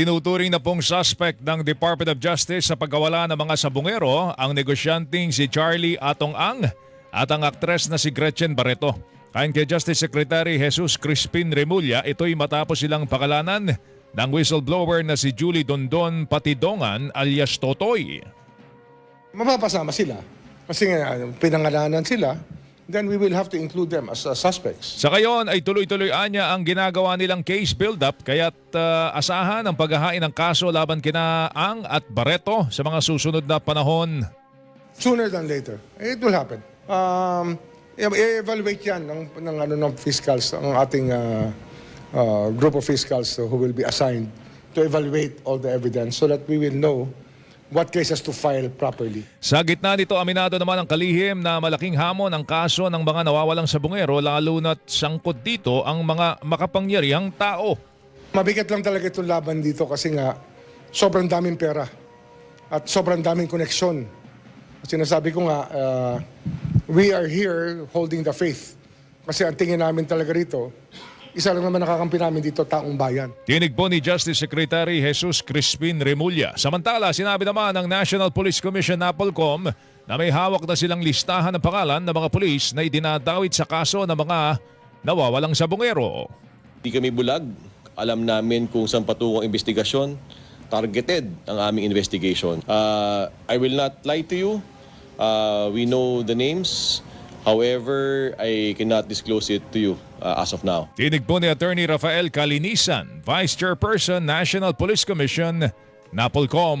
Itinuturing na pong suspect ng Department of Justice sa pagkawala ng mga sabungero ang negosyanteng si Charlie Atong Ang at ang aktres na si Gretchen Barreto. Ayon kay Justice Secretary Jesus Crispin Remulla, ito'y matapos silang pakalanan ng whistleblower na si Julie Dondon Patidongan alias Totoy. mapapasama sila. Kasi nga, pinangalanan sila, then we will have to include them as uh, suspects. Sa ngayon ay tuloy-tuloy anya ang ginagawa nilang case build-up kaya't uh, asahan ang paghahain ng kaso laban kina Ang at Barreto sa mga susunod na panahon. Sooner than later. It will happen. Um, i- evaluate yan ng, ng, ano, ng fiscals, ang ating uh, uh, group of fiscals who will be assigned to evaluate all the evidence so that we will know what cases to file properly. Sa gitna nito, aminado naman ang kalihim na malaking hamon ang kaso ng mga nawawalang sabungero lalo na't sangkot dito ang mga makapangyarihang tao. Mabigat lang talaga itong laban dito kasi nga sobrang daming pera at sobrang daming koneksyon. Sinasabi ko nga, uh, we are here holding the faith. Kasi ang tingin namin talaga rito, isa lang naman nakakampi namin dito, taong bayan. Tinig po ni Justice Secretary Jesus Crispin Remulla. Samantala, sinabi naman ng National Police Commission NAPOLCOM na may hawak na silang listahan ng pangalan ng mga pulis na idinadawit sa kaso ng mga nawawalang sabungero. Di kami bulag. Alam namin kung saan patungo ang investigasyon. Targeted ang aming investigation. Uh, I will not lie to you. Uh, we know the names. However, I cannot disclose it to you uh, as of now. Tinig po ni Attorney Rafael Kalinisan, Vice Chairperson, National Police Commission, NAPOLCOM.